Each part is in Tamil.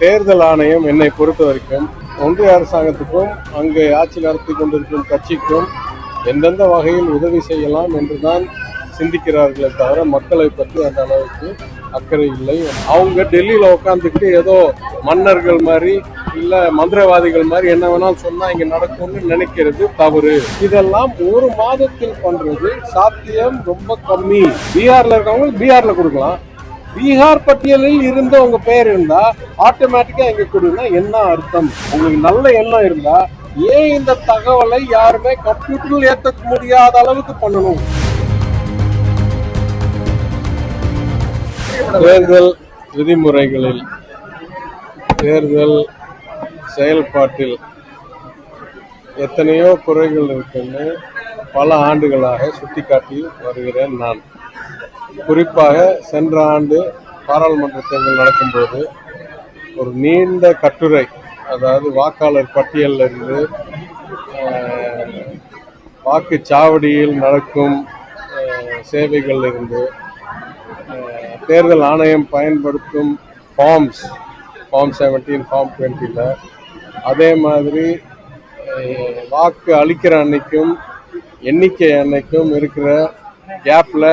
தேர்தல் ஆணையம் என்னை பொறுத்த வரைக்கும் ஒன்றிய அரசாங்கத்துக்கும் அங்கே ஆட்சி நடத்தி கொண்டிருக்கும் கட்சிக்கும் எந்தெந்த வகையில் உதவி செய்யலாம் என்றுதான் சிந்திக்கிறார்களே தவிர மக்களை பற்றி அந்த அளவுக்கு அக்கறை இல்லை. அவங்க டெல்லியில் உட்காந்துக்கிட்டு ஏதோ மன்னர்கள் மாதிரி இல்லை மந்திரவாதிகள் மாதிரி என்ன வேணாலும் சொன்னால் இங்கே நடக்கும்னு நினைக்கிறது தவறு. இதெல்லாம் ஒரு மாதத்தில் பண்ணுறது சாத்தியம் ரொம்ப கம்மி. பீகாரில் இருக்கவங்க பீகாரில் கொடுக்கலாம். பீகார் பட்டியலில் இருந்த உங்க பெயர் இருந்தா ஆட்டோமேட்டிக்கா எங்க கொடுங்க என்ன அர்த்தம்? உங்களுக்கு நல்ல எண்ணம் இருந்தா ஏன் இந்த தகவலை யாருமே கம்ப்யூட்டரில் ஏற்ற முடியாத அளவுக்கு பண்ணணும்? தேர்தல் விதிமுறைகளில் தேர்தல் செயல்பாட்டில் எத்தனையோ குறைகள் இருக்குன்னு பல ஆண்டுகளாக சுட்டிக்காட்டி வருகிறேன் நான். குறிப்பாக சென்ற ஆண்டு பாராளுமன்ற தேர்தல் நடக்கும்போது ஒரு நீண்ட கட்டுரை அதாவது வாக்காளர் பட்டியலில் இருந்து வாக்குச்சாவடியில் நடக்கும் அஹ், சேவைகளில் இருந்து தேர்தல் ஆணையம் பயன்படுத்தும் ஃபார்ம்ஸ் ஃபார்ம் செவன்டீன் ஃபார்ம் டுவெண்ட்டியில் அதே மாதிரி வாக்கு அளிக்கிற அன்னைக்கும் எண்ணிக்கை அன்னைக்கும் இருக்கிற கேப்பில்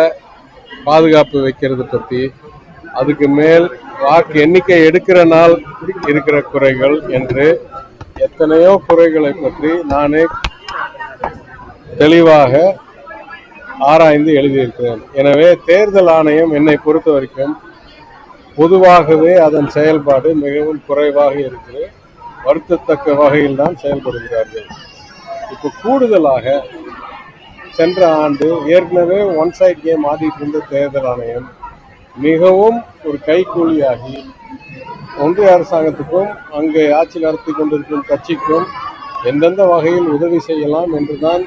பாதுகாப்பு வைக்கிறது பற்றி அதுக்கு மேல் வாக்கு எண்ணிக்கை எடுக்கிற நாள் இருக்கிற குறைகள் என்று எத்தனையோ குறைகளை பற்றி நானே தெளிவாக ஆராய்ந்து எழுதியிருக்கிறேன். எனவே தேர்தல் ஆணையம் என்னை பொறுத்த வரைக்கும் பொதுவாகவே அதன் செயல்பாடு மிகவும் குறைவாக இருக்குது வருத்தத்தக்க வகையில் தான் செயல்படுகிறார்கள். இப்போ கூடுதலாக சென்ற ஆண்டு ஏற்கனவே ஒன் சைட் கேம் ஆடிட்டு இருந்த தேர்தல் ஆணையம் மிகவும் ஒரு கைக்கூலியாகி ஒன்றிய அரசாங்கத்துக்கும் அங்கே ஆட்சி நடத்தி கொண்டிருக்கும் கட்சிக்கும் எந்தெந்த வகையில் உதவி செய்யலாம் என்றுதான்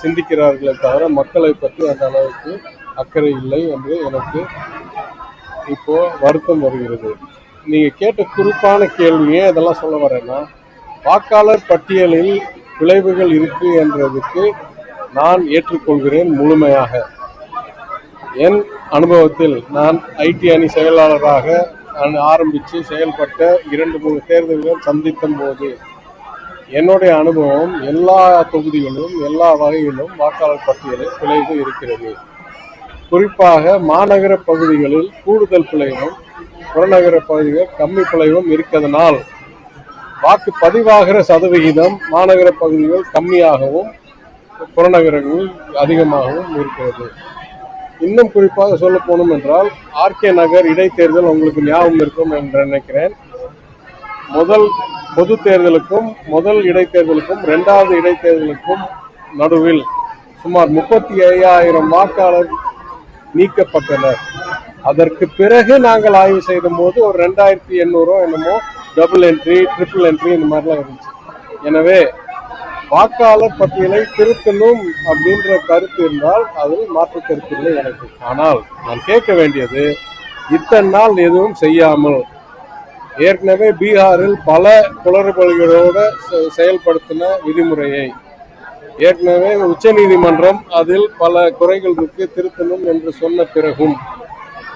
சிந்திக்கிறார்களே தவிர மக்களை பற்றி அந்த அளவுக்கு அக்கறை இல்லை என்று எனக்கு இப்போ வருத்தம் வருகிறது. நீங்க கேட்ட குறிப்பான கேள்வியே இதெல்லாம் சொல்ல வரேன்னா வாக்காளர் பட்டியலில் விளைவுகள் இருக்கு என்றதுக்கு நான் ஏற்றுக்கொள்கிறேன் முழுமையாக. என் அனுபவத்தில் நான் ஐடி அணி செயலாளராக நான் ஆரம்பித்து செயல்பட்ட இரண்டு மூணு தேர்தல்கள் சந்தித்த போது என்னுடைய அனுபவம் எல்லா தொகுதிகளிலும் எல்லா வகையிலும் வாக்காளர் பட்டியலில் விளைவு இருக்கிறது. குறிப்பாக மாநகர பகுதிகளில் கூடுதல் பிழைவும் புறநகர பகுதிகள் கம்மி பிழைவும் இருக்கிறதுனால் வாக்கு பதிவாகிற சதவிகிதம் மாநகர பகுதிகள் கம்மியாகவும் புறநகரங்களில் அதிகமாகவும் இருக்கிறது. இன்னும் குறிப்பாக சொல்ல போனோம் என்றால் ஆர்கே நகர் இடைத்தேர்தல் உங்களுக்கு ஞாபகம் இருக்கும் என்று நினைக்கிறேன். முதல் பொது தேர்தலுக்கும் முதல் இடைத்தேர்தலுக்கும் இரண்டாவது இடைத்தேர்தலுக்கும் நடுவில் சுமார் முப்பத்தி ஐயாயிரம் வாக்காளர் நீக்கப்பட்டனர். அதற்கு பிறகு நாங்கள் ஆய்வு செய்த போது ஒரு ரெண்டாயிரத்தி எண்ணூறோ என்னமோ டபுள் என்ட்ரி ட்ரிபிள் என்ட்ரி இந்த மாதிரிலாம் இருந்துச்சு. எனவே வாக்காளர் பட்டியலை திருத்தணும் அப்படின்ற கருத்து இருந்தால் அதில் மாற்று கருத்து இல்லை எனக்கு. ஆனால் நான் கேட்க வேண்டியது இத்தனை நாள் எதுவும் செய்யாமல் ஏற்கனவே பீகாரில் பல குளறுபடிகளோடு செ- செயல்படுத்தின விதிமுறையை ஏற்கனவே உச்சநீதிமன்றம் அதில் பல குறைகள் இருக்கு திருத்தணும் என்று சொன்ன பிறகும்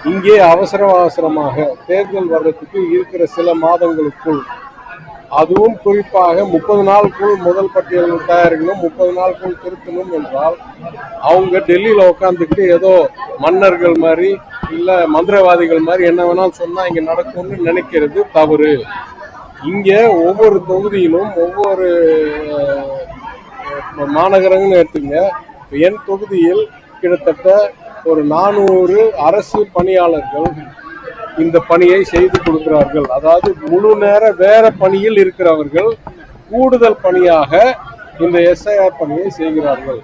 இங்கே அவசர அவசரமாக தேர்தல் வர்றதுக்கு இருக்கிற சில மாதங்களுக்குள் அதுவும் குறிப்பாக முப்பது நாளுக்குள் முதல் பட்டியல் தயாரிக்கணும் முப்பது நாளுக்குள் திருத்தணும் என்றால் அவங்க டெல்லியில் உட்காந்துக்கிட்டு ஏதோ மன்னர்கள் மாதிரி இல்லை மந்திரவாதிகள் மாதிரி என்ன வேணாலும் சொன்னால் இங்கே நடக்கும்னு நினைக்கிறது தவறு. இங்கே ஒவ்வொரு தொகுதியிலும் ஒவ்வொரு மாநகரங்கள்னு எடுத்துங்க என் தொகுதியில் கிட்டத்தட்ட ஒரு நானூறு அரசு பணியாளர்கள் இந்த பணியை செய்து கொடுக்கிறார்கள். அதாவது முழு நேர வேற பணியில் இருக்கிறவர்கள் கூடுதல் பணியாக இந்த எஸ்ஐஆர் பணியை செய்கிறார்கள்.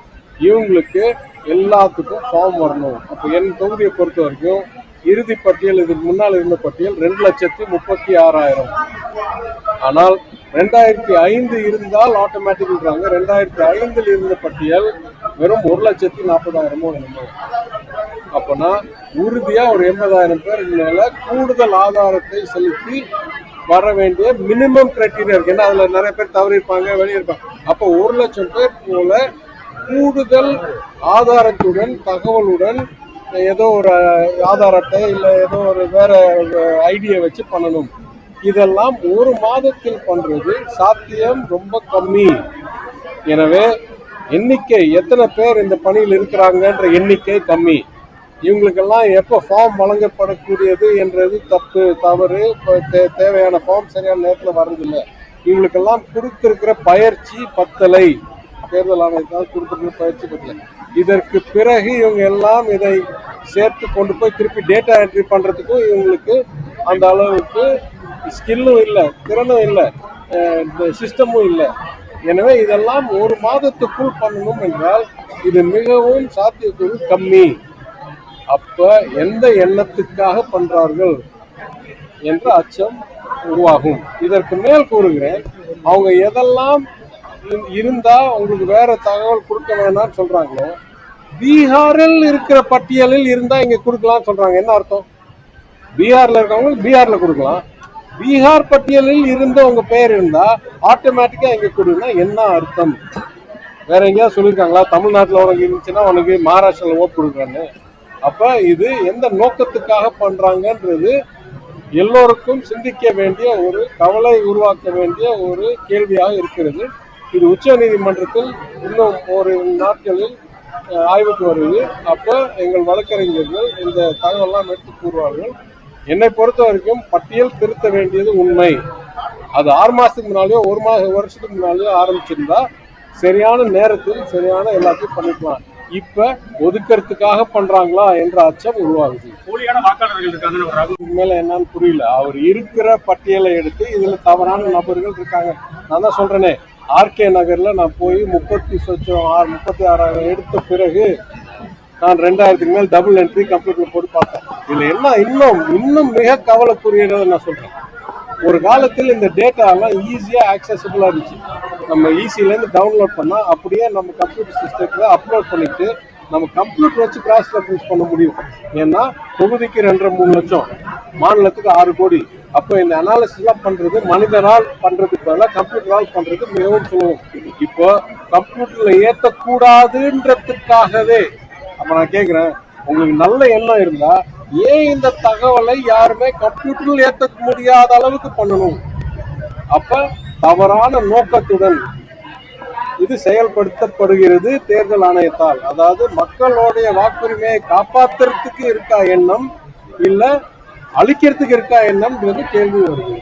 இவங்களுக்கு எல்லாத்துக்கும் ஃபார்ம் வரணும். அப்போ என் தொகுதியை பொறுத்த வரைக்கும் இறுதி பட்டியல் இதுக்கு முன்னால் இருந்த பட்டியல் ரெண்டு லட்சத்தி முப்பத்தி ஆறாயிரம். ஆனால் ரெண்டாயிரத்தி ஐந்து இருந்தால் ஆட்டோமேட்டிக்ன்றாங்க ரெண்டாயிரத்தி ஐந்தில் இருந்த பட்டியல் வெறும் ஒரு லட்சத்தி நாற்பதாயிரமோ என்னமோ. அப்போனா உறுதியா ஒரு எண்பதாயிரம் பேர் மேல கூடுதல் ஆதாரத்தை செலுத்தி வர வேண்டிய மினிமம் கிரைட்டீரியா இருக்கு. ஏன்னா அதுல நிறைய பேர் தவறி வெளியிருப்பாங்க. இருப்பாங்க அப்போ ஒரு லட்சம் பேர் போல கூடுதல் ஆதாரத்துடன் தகவலுடன் ஏதோ ஒரு ஆதார் அட்டை இல்லை ஏதோ ஒரு வேற ஐடியை வச்சு பண்ணணும். இதெல்லாம் ஒரு மாதத்தில் பண்றது சாத்தியம் ரொம்ப கம்மி. எனவே எண்ணிக்கை எத்தனை பேர் இந்த பணியில் இருக்கிறாங்கன்ற எண்ணிக்கை கம்மி. இவங்களுக்கெல்லாம் எப்போ ஃபார்ம் வழங்கப்படக்கூடியது என்றது தப்பு தவறு தே- தேவையான ஃபார்ம் சரியான நேரத்தில் வர்றதில்லை. இவங்களுக்கெல்லாம் கொடுத்துருக்கிற பயிற்சி பத்தலை. தேர்தல் ஆணையத்தால் கொடுத்துருக்கிற பயிற்சி பத்தலை. இதற்கு பிறகு இவங்க எல்லாம் இதை சேர்த்து கொண்டு போய் திருப்பி டேட்டா என்ட்ரி பண்ணுறதுக்கும் இவங்களுக்கு அந்த அளவுக்கு ஸ்கில்லும் இல்லை திறனும் இல்லை இந்த சிஸ்டமும் இல்லை. எனவே இதெல்லாம் ஒரு மாதத்துக்குள் பண்ணணும் என்றால் இது மிகவும் சாத்தியக்கூறு கம்மி. அப்ப எந்த எண்ணத்துக்காக பண்றார்கள் என்ற அச்சம் உருவாகும். இதற்கு மேல் கூறுகிறேன் அவங்க எதெல்லாம் இருந்தா உங்களுக்கு வேற தகவல் கொடுக்க வேணாம்னு சொல்றாங்களோ பீகாரில் இருக்கிற பட்டியலில் இருந்தா இங்க கொடுக்கலாம் சொல்றாங்க. என்ன அர்த்தம்? பீகார்ல இருக்கவங்களுக்கு பீகார்ல கொடுக்கலாம். பீகார் பட்டியலில் இருந்த உங்க பெயர் இருந்தா ஆட்டோமேட்டிக்கா இங்க கொடுன்னா என்ன அர்த்தம்? வேற எங்கேயாவது சொல்லியிருக்காங்களா? தமிழ்நாட்டில் உனக்கு இருந்துச்சுன்னா உனக்கு மகாராஷ்டிரால ஓட்டு கொடுக்குறான்னு. அப்ப இது எந்த நோக்கத்துக்காக பண்றாங்கன்றது எல்லோருக்கும் சிந்திக்க வேண்டிய ஒரு கவலை உருவாக்க வேண்டிய ஒரு கேள்வியாக இருக்கிறது. இது உச்ச நீதிமன்றத்தில் இன்னும் ஒரு நாட்களில் ஆய்வுக்கு வருது. அப்ப எங்கள் வழக்கறிஞர்கள் இந்த தகவலாம் எடுத்து கூறுவார்கள். என்னை பொறுத்த வரைக்கும் பட்டியல் திருத்த வேண்டியது உண்மை. அது ஆறு மாசத்துக்கு முன்னாலேயோ ஒரு மாத வருஷத்துக்கு முன்னாலேயோ ஆரம்பிச்சிருந்தா சரியான நேரத்தில் சரியான எல்லாத்தையும் பண்ணிக்கலாம். இப்ப ஒதுக்கறதுக்காக பண்றாங்களா என்ற அச்சம் உருவாகுது. போலியான வாக்காளர்கள் இதுக்கு மேல என்னன்னு புரியல. அவர் இருக்கிற பட்டியலை எடுத்து இதுல தவறான நபர்கள் இருக்காங்க. நான் தான் சொல்றேனே ஆர்கே நகர்ல நான் போய் முப்பத்தி சொச்சம் ஆறு முப்பத்தி ஆறாயிரம் எடுத்த பிறகு நான் ரெண்டாயிரத்துக்கு மேல் டபுள் என்ட்ரி கம்ப்யூட்டர்ல போட்டு பார்த்தேன். இதுல என்ன இன்னும் இன்னும் மிக கவலைக்குரியதை நான் சொல்றேன். ஒரு காலத்தில் இந்த டேட்டாலாம் ஈஸியாக ஆக்சசபிளாக இருந்துச்சு. நம்ம ஈஸியிலேருந்து டவுன்லோட் பண்ணால் அப்படியே நம்ம கம்ப்யூட்டர் சிஸ்டத்தில் அப்லோட் பண்ணிட்டு நம்ம கம்ப்யூட்டர் வச்சு கிராஸ் ரெஃபரன்ஸ் பண்ண முடியும். ஏன்னா தொகுதிக்கு ரெண்டரை மூணு லட்சம் மாநிலத்துக்கு ஆறு கோடி. அப்போ இந்த அனாலிசிஸ்லாம் பண்ணுறது மனிதனால் பண்ணுறதுக்கு பதிலாக கம்ப்யூட்டரால் பண்ணுறது மிகவும் சுலபம். இப்போ கம்ப்யூட்டரில் ஏற்றக்கூடாதுன்றதுக்காகவே அப்போ நான் கேட்குறேன் உங்களுக்கு நல்ல எண்ணம் இருந்தா ஏன் இந்த தகவலை யாருமே கம்ப்யூட்டரில் ஏற்ற முடியாத அளவுக்கு பண்ணணும்? அப்ப தவறான நோக்கத்துடன் இது செயல்படுத்தப்படுகிறது தேர்தல் ஆணையத்தால். அதாவது மக்களுடைய வாக்குரிமையை காப்பாத்துறதுக்கு இருக்கா எண்ணம் இல்ல அழிக்கிறதுக்கு இருக்கா எண்ணம்ன்றது கேள்வி வருது.